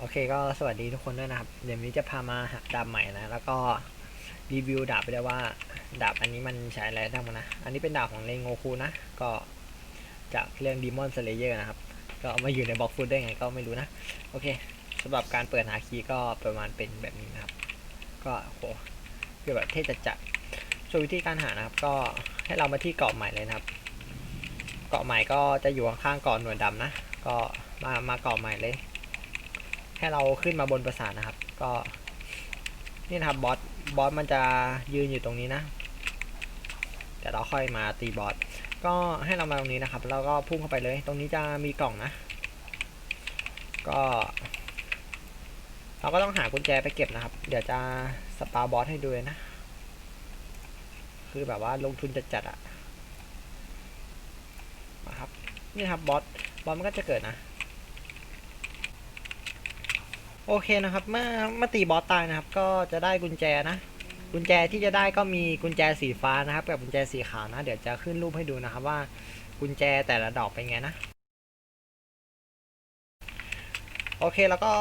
โอเคก็สวัสดีทุกคนด้วยนะครับ เดี๋ยวนี้จะพามาหาดาบใหม่นะ แล้วก็รีวิวดาบไปด้วยว่าดาบอันนี้มันใช้อะไรได้บ้างนะ อันนี้เป็นดาบของเลงโงคูนะ ก็จากเรื่องดีมอนสเลเยอร์นะครับ ก็เอามาอยู่ในบล็อกฟุตได้ไงก็ไม่รู้นะ โอเคสำหรับการเปิดหาคีย์ก็ประมาณเป็นแบบนี้นะครับ ก็โหคือแบบเท่จัดๆส่วนวิธีการหานะครับ ก็ให้เรามาที่เกาะใหม่เลยนะครับ เกาะใหม่ก็จะอยู่ข้างๆเกาะหนวดดำนะ ก็มามาเกาะใหม่เลย ให้เราขึ้นมาบนปราสาทนะครับ ก็นี่นะครับบอสบอสมันจะยืนอยู่ตรงนี้นะเดี๋ยวเราค่อยมาตีบอสก็ให้เรามาตรงนี้นะครับ แล้วก็พุ่งเข้าไปเลย ตรงนี้จะมีกล่องนะ ก็ เราก็ต้องหากุญแจไปเก็บนะครับ เดี๋ยวจะสปาบอสให้ดูเลยนะ คือแบบว่าลงทุนจัดๆอะมาครับ นี่นะครับบอสบอสมันก็จะเกิดนะ โอเคนะครับ เมื่อเมื่อตีบอสตายนะครับ ก็จะได้กุญแจนะ กุญแจที่จะได้ก็มีกุญแจสีฟ้านะครับ กับกุญแจสีขาวนะ เดี๋ยวจะขึ้นรูปให้ดูนะครับว่ากุญแจแต่ละดอกเป็นไงนะ โอเคแล้วก็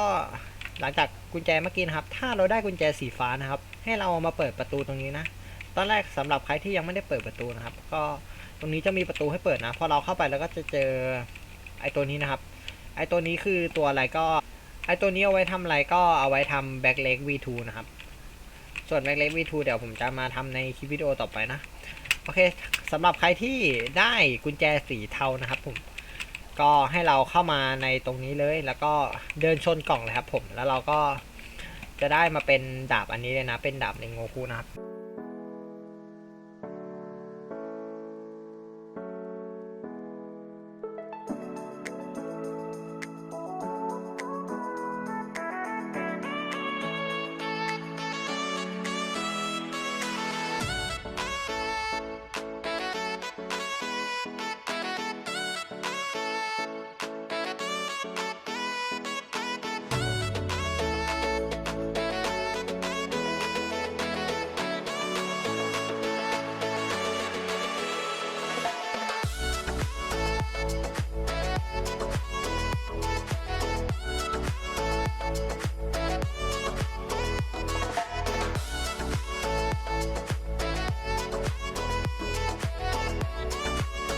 หลังจากกุญแจเมื่อกี้นะครับ ถ้าเราได้กุญแจสีฟ้านะครับ ให้เราเอามาเปิดประตูตรงนี้นะ ตอนแรกสำหรับใครที่ยังไม่ได้เปิดประตูนะครับ ก็ตรงนี้จะมีประตูให้เปิดนะ พอเราเข้าไปแล้วก็จะเจอไอ้ตัวนี้นะครับ ไอ้ตัวนี้คือตัวอะไรก็ ไอตัวนี้เอาไว้ทำอะไรก็เอาไว้ทำ back leg v2 นะครับ ส่วน back leg v2 เดี๋ยวผมจะมาทำในคลิปวิดีโอต่อไปนะ โอเคสำหรับใครที่ได้กุญแจสีเทานะครับผม ก็ให้เราเข้ามาในตรงนี้เลย แล้วก็เดินชนกล่องเลยครับผม แล้วเราก็จะได้มาเป็นดาบอันนี้เลยนะ เป็นดาบในโงคุนะครับ